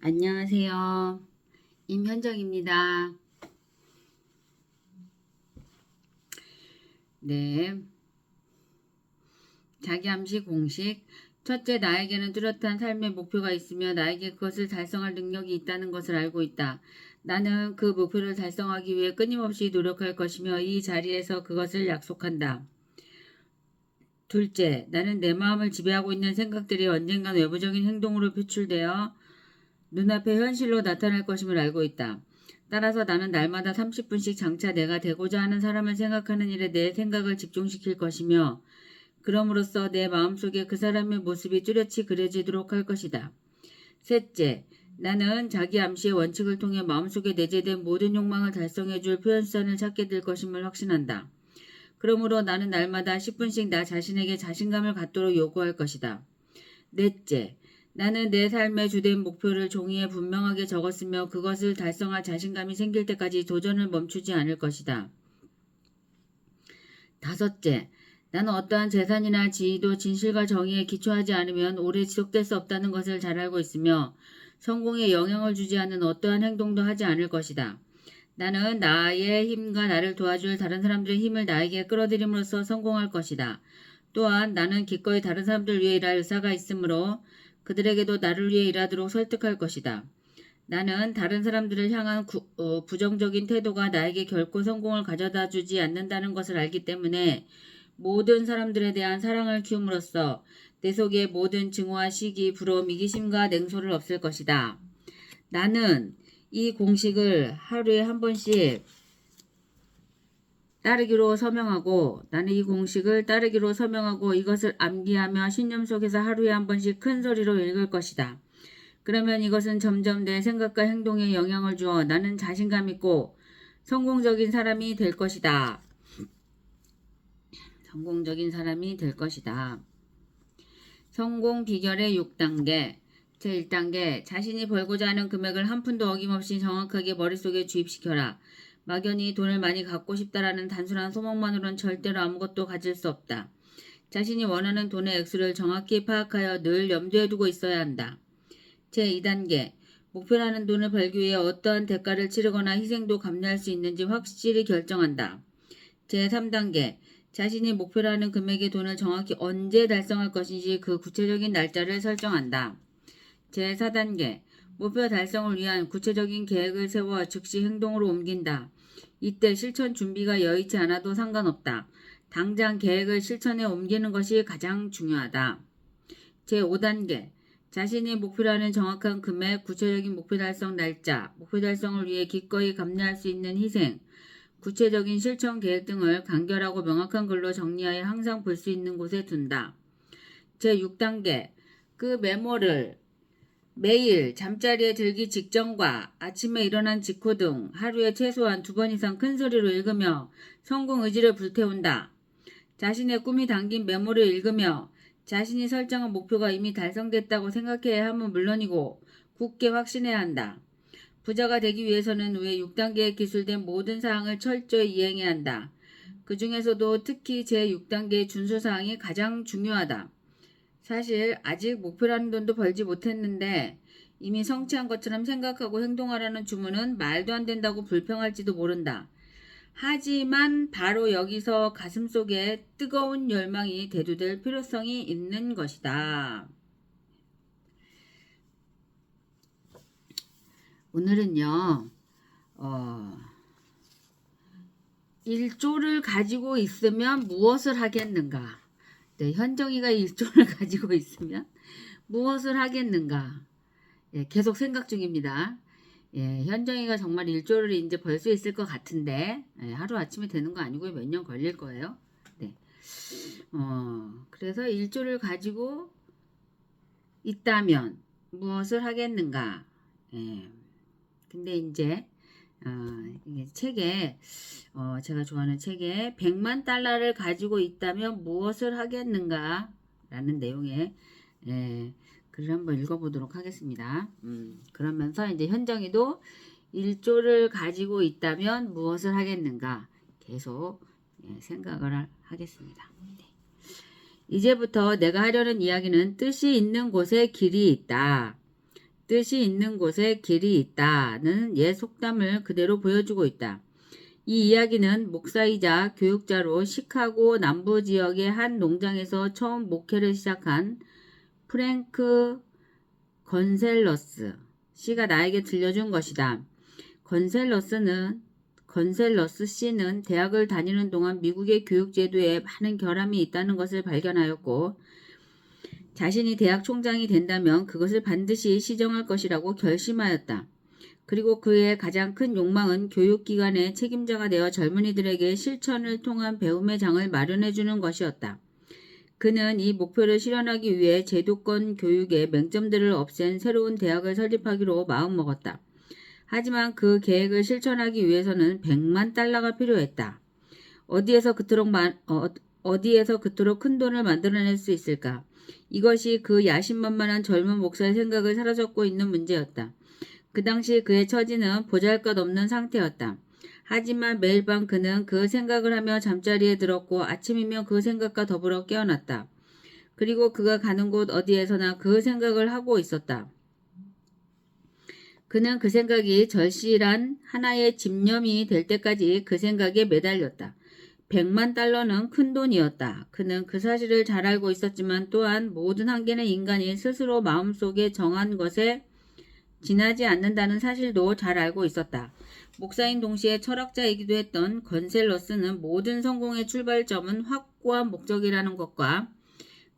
안녕하세요. 임현정입니다. 네. 자기암시 공식. 첫째, 나에게는 뚜렷한 삶의 목표가 있으며 나에게 그것을 달성할 능력이 있다는 것을 알고 있다. 나는 그 목표를 달성하기 위해 끊임없이 노력할 것이며 이 자리에서 그것을 약속한다. 둘째, 나는 내 마음을 지배하고 있는 생각들이 언젠간 외부적인 행동으로 표출되어 눈앞에 현실로 나타날 것임을 알고 있다. 따라서 나는 날마다 30분씩 장차 내가 되고자 하는 사람을 생각하는 일에 내 생각을 집중시킬 것이며 그럼으로써 내 마음속에 그 사람의 모습이 뚜렷이 그려지도록 할 것이다. 셋째, 나는 자기 암시의 원칙을 통해 마음속에 내재된 모든 욕망을 달성해줄 표현수단을 찾게 될 것임을 확신한다. 그러므로 나는 날마다 10분씩 나 자신에게 자신감을 갖도록 요구할 것이다. 넷째, 나는 내 삶의 주된 목표를 종이에 분명하게 적었으며 그것을 달성할 자신감이 생길 때까지 도전을 멈추지 않을 것이다. 다섯째, 나는 어떠한 재산이나 지위도 진실과 정의에 기초하지 않으면 오래 지속될 수 없다는 것을 잘 알고 있으며 성공에 영향을 주지 않는 어떠한 행동도 하지 않을 것이다. 나는 나의 힘과 나를 도와줄 다른 사람들의 힘을 나에게 끌어들임으로써 성공할 것이다. 또한 나는 기꺼이 다른 사람들 위해 일할 의사가 있으므로 그들에게도 나를 위해 일하도록 설득할 것이다. 나는 다른 사람들을 향한 구- 어, 부정적인 태도가 나에게 결코 성공을 가져다 주지 않는다는 것을 알기 때문에 모든 사람들에 대한 사랑을 키움으로써 내 속의 모든 증오와 시기, 부러움, 이기심과 냉소를 없앨 것이다. 나는 이 공식을 하루에 한 번씩 따르기로 서명하고 나는 이 공식을 따르기로 서명하고 이것을 암기하며 신념 속에서 하루에 한 번씩 큰 소리로 읽을 것이다. 그러면 이것은 점점 내 생각과 행동에 영향을 주어 나는 자신감 있고 성공적인 사람이 될 것이다. 성공적인 사람이 될 것이다. 성공 비결의 6단계. 제1단계. 자신이 벌고자 하는 금액을 한 푼도 어김없이 정확하게 머릿속에 주입시켜라. 막연히 돈을 많이 갖고 싶다라는 단순한 소망만으로는 절대로 아무것도 가질 수 없다. 자신이 원하는 돈의 액수를 정확히 파악하여 늘 염두에 두고 있어야 한다. 제2단계. 목표라는 돈을 벌기 위해 어떠한 대가를 치르거나 희생도 감내할 수 있는지 확실히 결정한다. 제3단계. 자신이 목표라는 금액의 돈을 정확히 언제 달성할 것인지 그 구체적인 날짜를 설정한다. 제4단계. 목표 달성을 위한 구체적인 계획을 세워 즉시 행동으로 옮긴다. 이때 실천 준비가 여의치 않아도 상관없다. 당장 계획을 실천에 옮기는 것이 가장 중요하다. 제5단계. 자신이 목표라는 정확한 금액, 구체적인 목표 달성 날짜, 목표 달성을 위해 기꺼이 감내할 수 있는 희생, 구체적인 실천 계획 등을 간결하고 명확한 글로 정리하여 항상 볼 수 있는 곳에 둔다. 제6단계. 그 메모를 매일 잠자리에 들기 직전과 아침에 일어난 직후 등 하루에 최소한 두 번 이상 큰 소리로 읽으며 성공 의지를 불태운다. 자신의 꿈이 담긴 메모를 읽으며 자신이 설정한 목표가 이미 달성됐다고 생각해야 함은 물론이고 굳게 확신해야 한다. 부자가 되기 위해서는 외 6단계에 기술된 모든 사항을 철저히 이행해야 한다. 그 중에서도 특히 제6단계의 준수사항이 가장 중요하다. 사실 아직 목표라는 돈도 벌지 못했는데 이미 성취한 것처럼 생각하고 행동하라는 주문은 말도 안 된다고 불평할지도 모른다. 하지만 바로 여기서 가슴 속에 뜨거운 열망이 대두될 필요성이 있는 것이다. 오늘은요, 어, 일조를 가지고 있으면 무엇을 하겠는가? 네, 현정이가 일조를 가지고 있으면 무엇을 하겠는가? 예, 계속 생각 중입니다. 예, 현정이가 정말 일조를 이제 벌 수 있을 것 같은데 예, 하루 아침에 되는 거 아니고요. 몇 년 걸릴 거예요. 네. 어, 그래서 일조를 가지고 있다면 무엇을 하겠는가? 예. 근데 이제 어, 이게 책에 어, 제가 좋아하는 책에 100만 달러를 가지고 있다면 무엇을 하겠는가? 라는 내용의 예, 글을 한번 읽어보도록 하겠습니다. 음, 그러면서 이제 현정이도 1조를 가지고 있다면 무엇을 하겠는가? 계속 예, 생각을 하- 하겠습니다. 네. 이제부터 내가 하려는 이야기는 뜻이 있는 곳에 길이 있다. 뜻이 있는 곳에 길이 있다는 옛 속담을 그대로 보여주고 있다. 이 이야기는 목사이자 교육자로 시카고 남부 지역의 한 농장에서 처음 목회를 시작한 프랭크 건셀러스 씨가 나에게 들려준 것이다. 건셀러스는 건셀러스 씨는 대학을 다니는 동안 미국의 교육 제도에 많은 결함이 있다는 것을 발견하였고 자신이 대학 총장이 된다면 그것을 반드시 시정할 것이라고 결심하였다. 그리고 그의 가장 큰 욕망은 교육기관의 책임자가 되어 젊은이들에게 실천을 통한 배움의 장을 마련해 주는 것이었다. 그는 이 목표를 실현하기 위해 제도권 교육의 맹점들을 없앤 새로운 대학을 설립하기로 마음먹었다. 하지만 그 계획을 실천하기 위해서는 100만 달러가 필요했다. 어디에서 그토록 만, 어, 어디에서 그토록 큰 돈을 만들어낼 수 있을까? 이것이 그 야심만만한 젊은 목사의 생각을 사로잡고 있는 문제였다. 그 당시 그의 처지는 보잘것없는 상태였다. 하지만 매일 밤 그는 그 생각을 하며 잠자리에 들었고 아침이면 그 생각과 더불어 깨어났다. 그리고 그가 가는 곳 어디에서나 그 생각을 하고 있었다. 그는 그 생각이 절실한 하나의 집념이 될 때까지 그 생각에 매달렸다. 100만 달러는 큰 돈이었다. 그는 그 사실을 잘 알고 있었지만 또한 모든 한계는 인간이 스스로 마음속에 정한 것에 지나지 않는다는 사실도 잘 알고 있었다. 목사인 동시에 철학자이기도 했던 건셀러스는 모든 성공의 출발점은 확고한 목적이라는 것과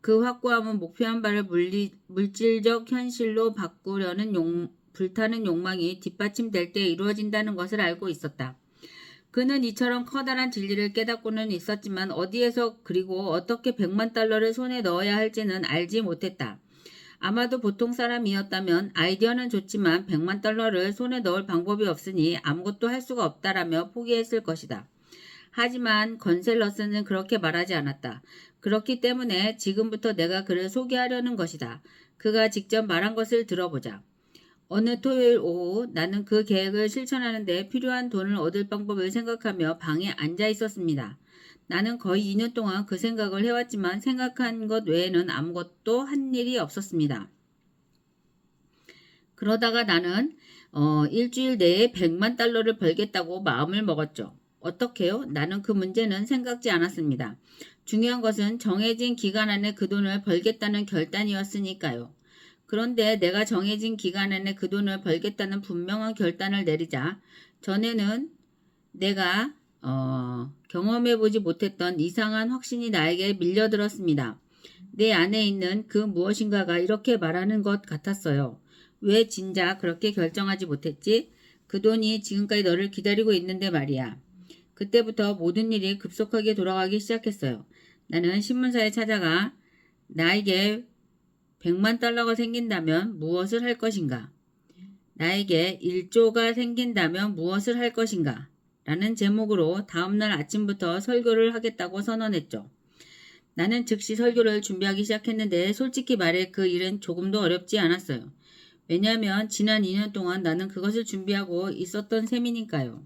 그 확고함은 목표한 바를 물리, 물질적 현실로 바꾸려는 용, 불타는 욕망이 뒷받침될 때 이루어진다는 것을 알고 있었다. 그는 이처럼 커다란 진리를 깨닫고는 있었지만 어디에서 그리고 어떻게 100만 달러를 손에 넣어야 할지는 알지 못했다. 아마도 보통 사람이었다면 아이디어는 좋지만 100만 달러를 손에 넣을 방법이 없으니 아무것도 할 수가 없다라며 포기했을 것이다. 하지만 건셀러스는 그렇게 말하지 않았다. 그렇기 때문에 지금부터 내가 그를 소개하려는 것이다. 그가 직접 말한 것을 들어보자. 어느 토요일 오후 나는 그 계획을 실천하는 데 필요한 돈을 얻을 방법을 생각하며 방에 앉아 있었습니다. 나는 거의 2년 동안 그 생각을 해왔지만 생각한 것 외에는 아무것도 한 일이 없었습니다. 그러다가 나는 어, 일주일 내에 100만 달러를 벌겠다고 마음을 먹었죠. 어떻게요? 나는 그 문제는 생각지 않았습니다. 중요한 것은 정해진 기간 안에 그 돈을 벌겠다는 결단이었으니까요. 그런데 내가 정해진 기간 안에 그 돈을 벌겠다는 분명한 결단을 내리자 전에는 내가 어, 경험해보지 못했던 이상한 확신이 나에게 밀려들었습니다. 내 안에 있는 그 무엇인가가 이렇게 말하는 것 같았어요. 왜 진작 그렇게 결정하지 못했지? 그 돈이 지금까지 너를 기다리고 있는데 말이야. 그때부터 모든 일이 급속하게 돌아가기 시작했어요. 나는 신문사에 찾아가 나에게 100만 달러가 생긴다면 무엇을 할 것인가? 나에게 1조가 생긴다면 무엇을 할 것인가? 라는 제목으로 다음날 아침부터 설교를 하겠다고 선언했죠. 나는 즉시 설교를 준비하기 시작했는데 솔직히 말해 그 일은 조금도 어렵지 않았어요. 왜냐하면 지난 2년 동안 나는 그것을 준비하고 있었던 셈이니까요.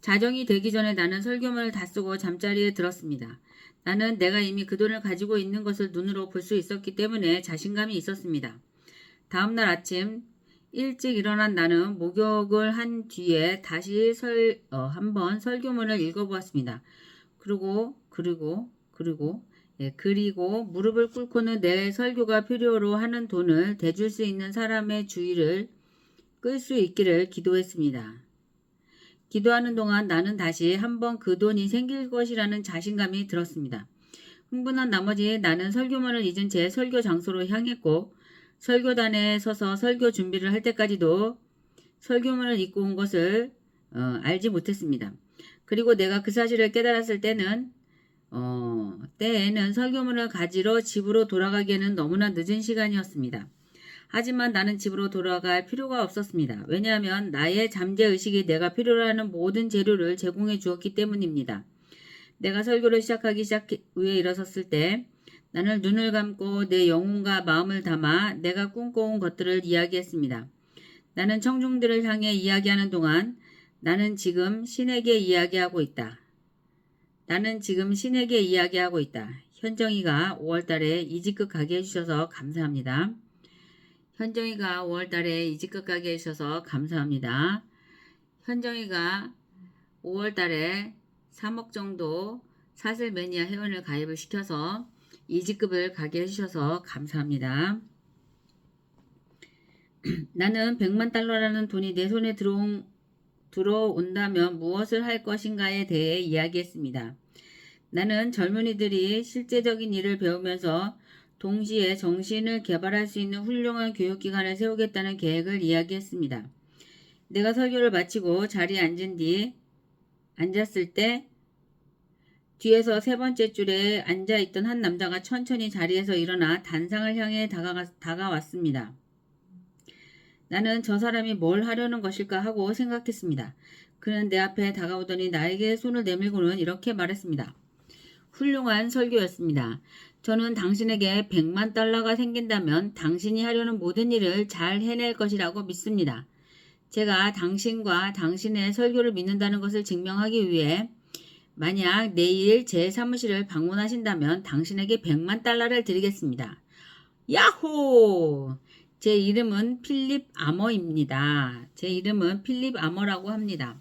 자정이 되기 전에 나는 설교문을 다 쓰고 잠자리에 들었습니다. 나는 내가 이미 그 돈을 가지고 있는 것을 눈으로 볼 수 있었기 때문에 자신감이 있었습니다. 다음날 아침 일찍 일어난 나는 목욕을 한 뒤에 다시 설, 어, 한번 설교문을 읽어보았습니다. 그리고, 그리고, 그리고, 예, 그리고 무릎을 꿇고는 내 설교가 필요로 하는 돈을 대줄 수 있는 사람의 주의를 끌 수 있기를 기도했습니다. 기도하는 동안 나는 다시 한번 그 돈이 생길 것이라는 자신감이 들었습니다. 흥분한 나머지 나는 설교문을 잊은 채 설교 장소로 향했고 설교단에 서서 설교 준비를 할 때까지도 설교문을 읽고 온 것을 어, 알지 못했습니다. 그리고 내가 그 사실을 깨달았을 때는 어, 때에는 설교문을 가지러 집으로 돌아가기에는 너무나 늦은 시간이었습니다. 하지만 나는 집으로 돌아갈 필요가 없었습니다. 왜냐하면 나의 잠재의식이 내가 필요로 하는 모든 재료를 제공해 주었기 때문입니다. 내가 설교를 시작하기 시작 위에 일어섰을 때 나는 눈을 감고 내 영혼과 마음을 담아 내가 꿈꿔온 것들을 이야기했습니다. 나는 청중들을 향해 이야기하는 동안 나는 지금 신에게 이야기하고 있다. 나는 지금 신에게 이야기하고 있다. 현정이가 5월달에 이직급 가게 해주셔서 감사합니다. 현정이가 5월달에 이직급 가게에 있어서 감사합니다. 현정이가 5월달에 3억 정도 사슬 매니아 회원을 가입을 시켜서 이직급을 가게 해주셔서 감사합니다. 나는 100만 달러라는 돈이 내 손에 들어온, 들어온다면 무엇을 할 것인가에 대해 이야기했습니다. 나는 젊은이들이 실제적인 일을 배우면서 동시에 정신을 개발할 수 있는 훌륭한 교육기관을 세우겠다는 계획을 이야기했습니다. 내가 설교를 마치고 자리에 앉은 뒤 앉았을 때 뒤에서 세 번째 줄에 앉아 있던 한 남자가 천천히 자리에서 일어나 단상을 향해 다가가, 다가왔습니다. 나는 저 사람이 뭘 하려는 것일까 하고 생각했습니다. 그는 내 앞에 다가오더니 나에게 손을 내밀고는 이렇게 말했습니다. 훌륭한 설교였습니다. 저는 당신에게 100만 달러가 생긴다면 당신이 하려는 모든 일을 잘 해낼 것이라고 믿습니다. 제가 당신과 당신의 설교를 믿는다는 것을 증명하기 위해 만약 내일 제 사무실을 방문하신다면 당신에게 100만 달러를 드리겠습니다. 야호! 제 이름은 필립 아머입니다. 제 이름은 필립 아머라고 합니다.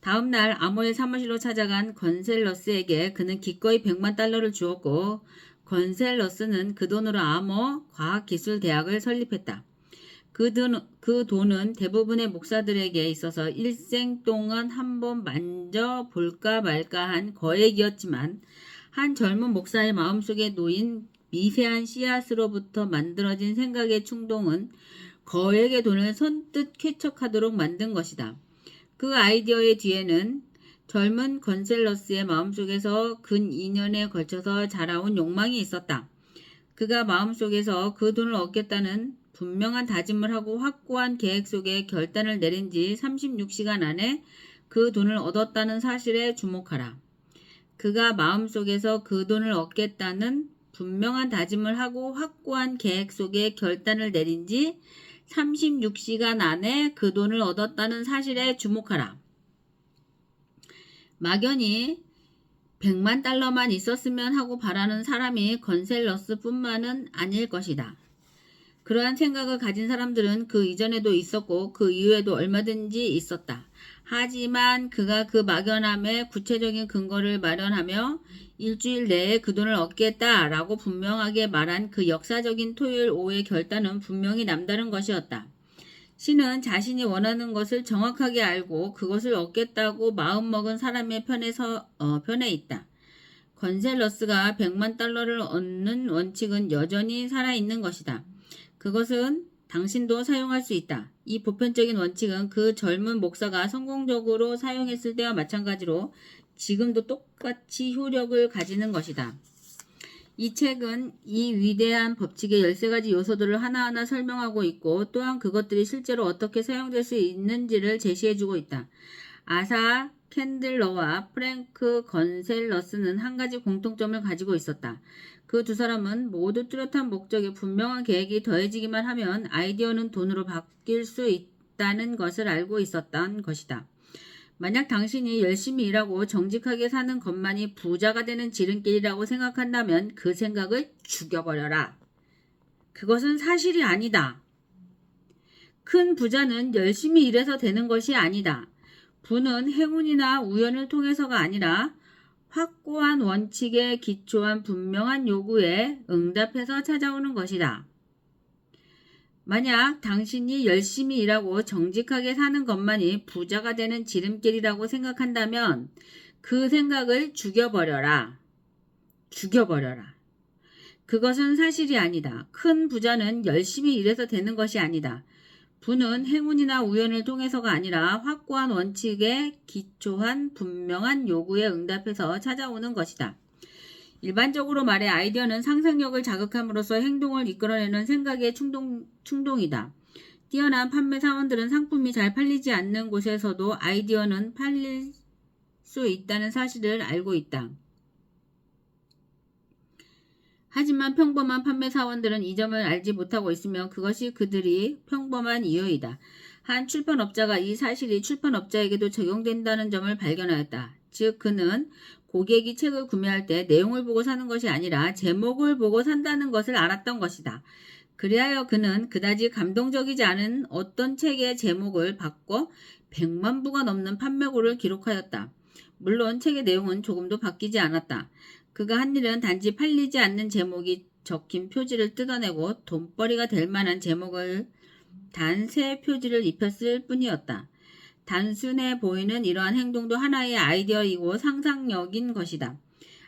다음 날 아머의 사무실로 찾아간 건셀러스에게 그는 기꺼이 100만 달러를 주었고 건셀러스는 그 돈으로 아머 과학기술대학을 설립했다. 그, 돈, 그 돈은 대부분의 목사들에게 있어서 일생 동안 한번 만져볼까 말까 한 거액이었지만 한 젊은 목사의 마음속에 놓인 미세한 씨앗으로부터 만들어진 생각의 충동은 거액의 돈을 선뜻 쾌척하도록 만든 것이다. 그 아이디어의 뒤에는 젊은 건셀러스의 마음속에서 근 2년에 걸쳐서 자라온 욕망이 있었다. 그가 마음속에서 그 돈을 얻겠다는 분명한 다짐을 하고 확고한 계획 속에 결단을 내린 지 36시간 안에 그 돈을 얻었다는 사실에 주목하라. 그가 마음속에서 그 돈을 얻겠다는 분명한 다짐을 하고 확고한 계획 속에 결단을 내린 지 36시간 안에 그 돈을 얻었다는 사실에 주목하라. 막연히 100만 달러만 있었으면 하고 바라는 사람이 건셀러스 뿐만은 아닐 것이다. 그러한 생각을 가진 사람들은 그 이전에도 있었고 그 이후에도 얼마든지 있었다. 하지만 그가 그 막연함에 구체적인 근거를 마련하며 일주일 내에 그 돈을 얻겠다라고 분명하게 말한 그 역사적인 토요일 오후의 결단은 분명히 남다른 것이었다. 신은 자신이 원하는 것을 정확하게 알고 그것을 얻겠다고 마음먹은 사람의 편에 서 어, 편에 있다. 건셀러스가 100만 달러를 얻는 원칙은 여전히 살아있는 것이다. 그것은 당신도 사용할 수 있다. 이 보편적인 원칙은 그 젊은 목사가 성공적으로 사용했을 때와 마찬가지로 지금도 똑같이 효력을 가지는 것이다. 이 책은 이 위대한 법칙의 13가지 요소들을 하나하나 설명하고 있고 또한 그것들이 실제로 어떻게 사용될 수 있는지를 제시해주고 있다. 아사 캔들러와 프랭크 건셀러스는 한 가지 공통점을 가지고 있었다. 그 두 사람은 모두 뚜렷한 목적에 분명한 계획이 더해지기만 하면 아이디어는 돈으로 바뀔 수 있다는 것을 알고 있었던 것이다. 만약 당신이 열심히 일하고 정직하게 사는 것만이 부자가 되는 지름길이라고 생각한다면 그 생각을 죽여버려라. 그것은 사실이 아니다. 큰 부자는 열심히 일해서 되는 것이 아니다. 부는 행운이나 우연을 통해서가 아니라 확고한 원칙에 기초한 분명한 요구에 응답해서 찾아오는 것이다. 만약 당신이 열심히 일하고 정직하게 사는 것만이 부자가 되는 지름길이라고 생각한다면 그 생각을 죽여버려라. 죽여버려라. 그것은 사실이 아니다. 큰 부자는 열심히 일해서 되는 것이 아니다. 부는 행운이나 우연을 통해서가 아니라 확고한 원칙에 기초한 분명한 요구에 응답해서 찾아오는 것이다. 일반적으로 말해 아이디어는 상상력을 자극함으로써 행동을 이끌어내는 생각의 충동, 충동이다. 뛰어난 판매 사원들은 상품이 잘 팔리지 않는 곳에서도 아이디어는 팔릴 수 있다는 사실을 알고 있다. 하지만 평범한 판매 사원들은 이 점을 알지 못하고 있으며 그것이 그들이 평범한 이유이다. 한 출판업자가 이 사실이 출판업자에게도 적용된다는 점을 발견하였다. 즉, 그는 고객이 책을 구매할 때 내용을 보고 사는 것이 아니라 제목을 보고 산다는 것을 알았던 것이다. 그리하여 그는 그다지 감동적이지 않은 어떤 책의 제목을 바꿔 100만 부가 넘는 판매고를 기록하였다. 물론 책의 내용은 조금도 바뀌지 않았다. 그가 한 일은 단지 팔리지 않는 제목이 적힌 표지를 뜯어내고 돈벌이가 될 만한 제목을 단 세 표지를 입혔을 뿐이었다. 단순해 보이는 이러한 행동도 하나의 아이디어이고 상상력인 것이다.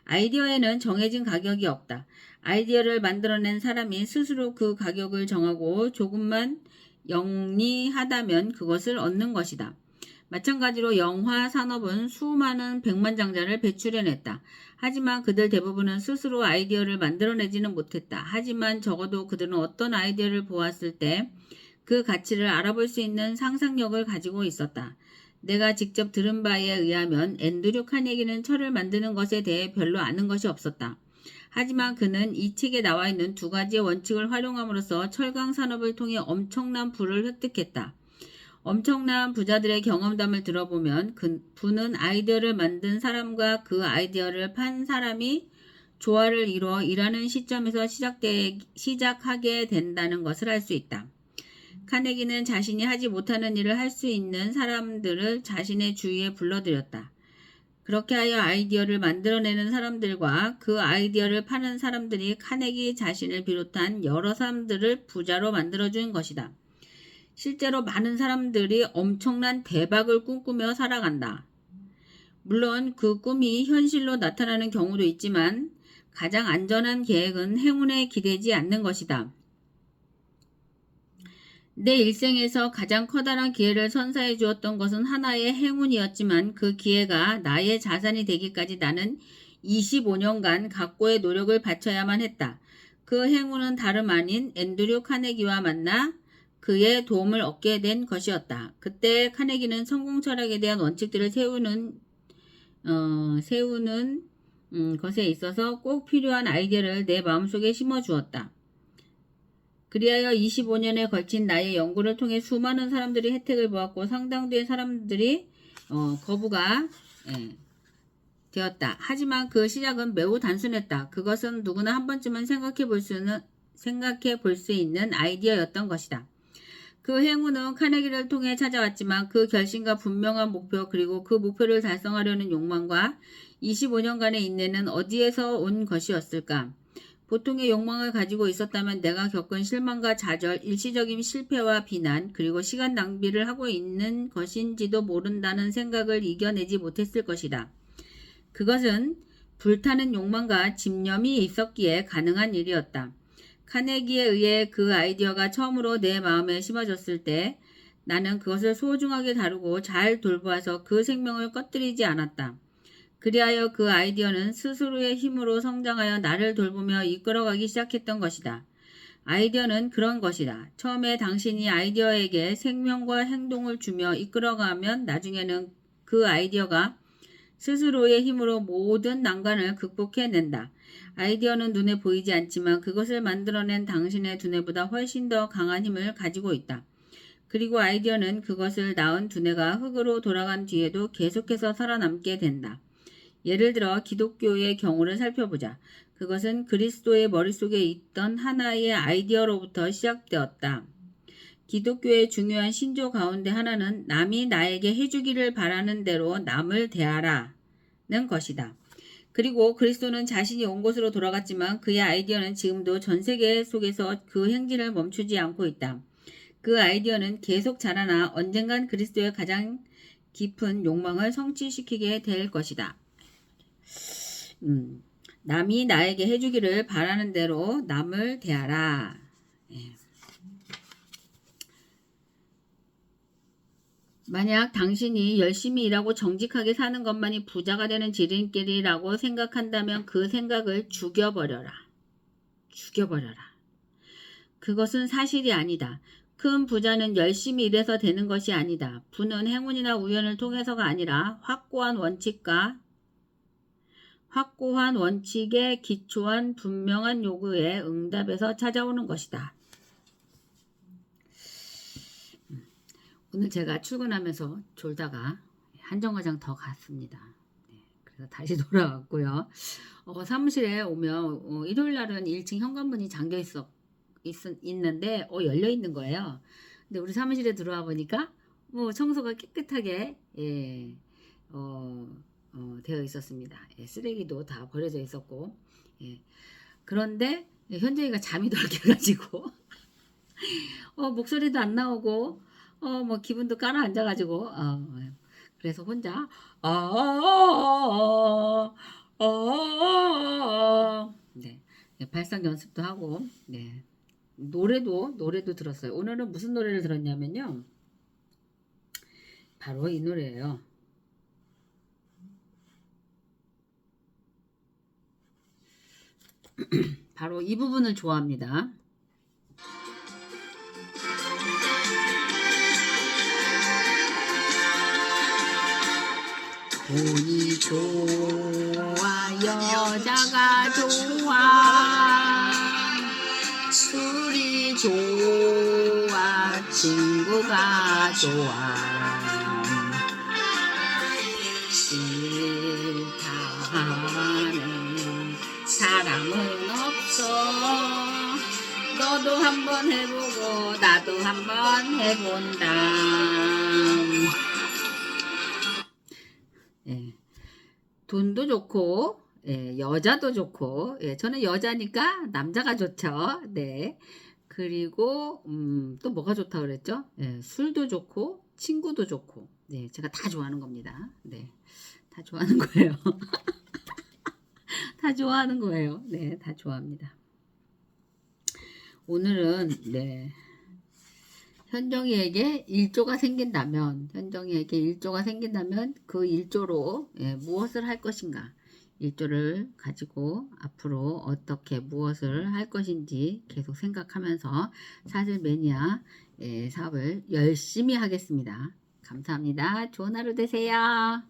아이디어에는 정해진 가격이 없다. 아이디어를 만들어낸 사람이 스스로 그 가격을 정하고 조금만 영리하다면 그것을 얻는 것이다. 마찬가지로 영화 산업은 수많은 백만장자를 배출해냈다. 하지만 그들 대부분은 스스로 아이디어를 만들어내지는 못했다. 하지만 적어도 그들은 어떤 아이디어를 보았을 때 그 가치를 알아볼 수 있는 상상력을 가지고 있었다. 내가 직접 들은 바에 의하면 앤드류 카네기는 철을 만드는 것에 대해 별로 아는 것이 없었다. 하지만 그는 이 책에 나와 있는 두 가지의 원칙을 활용함으로써 철강 산업을 통해 엄청난 부를 획득했다. 엄청난 부자들의 경험담을 들어보면 그 부는 아이디어를 만든 사람과 그 아이디어를 판 사람이 조화를 이루어 일하는 시점에서 시작되, 시작하게 된다는 것을 알 수 있다. 카네기는 자신이 하지 못하는 일을 할 수 있는 사람들을 자신의 주위에 불러들였다. 그렇게 하여 아이디어를 만들어내는 사람들과 그 아이디어를 파는 사람들이 카네기 자신을 비롯한 여러 사람들을 부자로 만들어준 것이다. 실제로 많은 사람들이 엄청난 대박을 꿈꾸며 살아간다. 물론 그 꿈이 현실로 나타나는 경우도 있지만 가장 안전한 계획은 행운에 기대지 않는 것이다. 내 일생에서 가장 커다란 기회를 선사해 주었던 것은 하나의 행운이었지만 그 기회가 나의 자산이 되기까지 나는 25년간 각고의 노력을 바쳐야만 했다. 그 행운은 다름 아닌 앤드류 카네기와 만나 그의 도움을 얻게 된 것이었다. 그때 카네기는 성공 철학에 대한 원칙들을 세우는 어, 세우는 음, 것에 있어서 꼭 필요한 아이디어를 내 마음속에 심어 주었다. 그리하여 25년에 걸친 나의 연구를 통해 수많은 사람들이 혜택을 보았고 상당수의 사람들이 어, 거부가 예, 되었다. 하지만 그 시작은 매우 단순했다. 그것은 누구나 한 번쯤은 생각해 볼 수는 생각해 볼 수 있는 아이디어였던 것이다. 그 행운은 카네기를 통해 찾아왔지만 그 결심과 분명한 목표 그리고 그 목표를 달성하려는 욕망과 25년간의 인내는 어디에서 온 것이었을까? 보통의 욕망을 가지고 있었다면 내가 겪은 실망과 좌절, 일시적인 실패와 비난, 그리고 시간 낭비를 하고 있는 것인지도 모른다는 생각을 이겨내지 못했을 것이다. 그것은 불타는 욕망과 집념이 있었기에 가능한 일이었다. 카네기에 의해 그 아이디어가 처음으로 내 마음에 심어졌을 때 나는 그것을 소중하게 다루고 잘 돌보아서 그 생명을 꺼뜨리지 않았다. 그리하여 그 아이디어는 스스로의 힘으로 성장하여 나를 돌보며 이끌어가기 시작했던 것이다. 아이디어는 그런 것이다. 처음에 당신이 아이디어에게 생명과 행동을 주며 이끌어가면 나중에는 그 아이디어가 스스로의 힘으로 모든 난관을 극복해낸다. 아이디어는 눈에 보이지 않지만 그것을 만들어낸 당신의 두뇌보다 훨씬 더 강한 힘을 가지고 있다. 그리고 아이디어는 그것을 낳은 두뇌가 흙으로 돌아간 뒤에도 계속해서 살아남게 된다. 예를 들어 기독교의 경우를 살펴보자. 그것은 그리스도의 머릿속에 있던 하나의 아이디어로부터 시작되었다. 기독교의 중요한 신조 가운데 하나는 남이 나에게 해주기를 바라는 대로 남을 대하라 는 것이다. 그리고 그리스도는 자신이 온 곳으로 돌아갔지만 그의 아이디어는 지금도 전 세계 속에서 그 행진을 멈추지 않고 있다. 그 아이디어는 계속 자라나 언젠간 그리스도의 가장 깊은 욕망을 성취시키게 될 것이다. 음, 남이 나에게 해주기를 바라는 대로 남을 대하라. 예. 만약 당신이 열심히 일하고 정직하게 사는 것만이 부자가 되는 지름길이라고 생각한다면 그 생각을 죽여버려라. 죽여버려라. 그것은 사실이 아니다. 큰 부자는 열심히 일해서 되는 것이 아니다. 부는 행운이나 우연을 통해서가 아니라 확고한 원칙과 확고한 원칙에 기초한 분명한 요구에 응답해서 찾아오는 것이다. 오늘 제가 출근하면서 졸다가 한정거장 더 갔습니다. 네, 그래서 다시 돌아왔고요. 어, 사무실에 오면 어, 일요일 날은 1층 현관문이 잠겨 있어 있, 있는데 어 열려 있는 거예요. 근데 우리 사무실에 들어와 보니까 뭐 청소가 깨끗하게 예, 어, 어, 되어 있었습니다. 예, 쓰레기도 다 버려져 있었고 예. 그런데 현정이가 잠이 덜 깨가지고 어, 목소리도 안 나오고 어, 뭐 기분도 깔아앉아가지고 어, 그래서 혼자 아, 아, 네. 네, 발성 연습도 하고 네. 노래도 노래도 들었어요. 오늘은 무슨 노래를 들었냐면요. 바로 이 노래예요. 바로 이 부분을 좋아합니다. 돈이 좋아 여자가 좋아 술이 좋아 친구가 좋아 너도 한번 해보고 나도 한번 해본다 예. 돈도 좋고 예, 여자도 좋고 예, 저는 여자니까 남자가 좋죠. 네. 그리고 음, 또 뭐가 좋다 그랬죠? 예, 술도 좋고 친구도 좋고 네, 제가 다 좋아하는 겁니다. 네. 다 좋아하는 거예요. 다 좋아하는 거예요. 네, 다 좋아합니다. 오늘은 네. 현정이에게 일조가 생긴다면 현정이에게 일조가 생긴다면 그 일조로 예, 무엇을 할 것인가 일조를 가지고 앞으로 어떻게 무엇을 할 것인지 계속 생각하면서 사실 매니아 예, 사업을 열심히 하겠습니다. 감사합니다. 좋은 하루 되세요.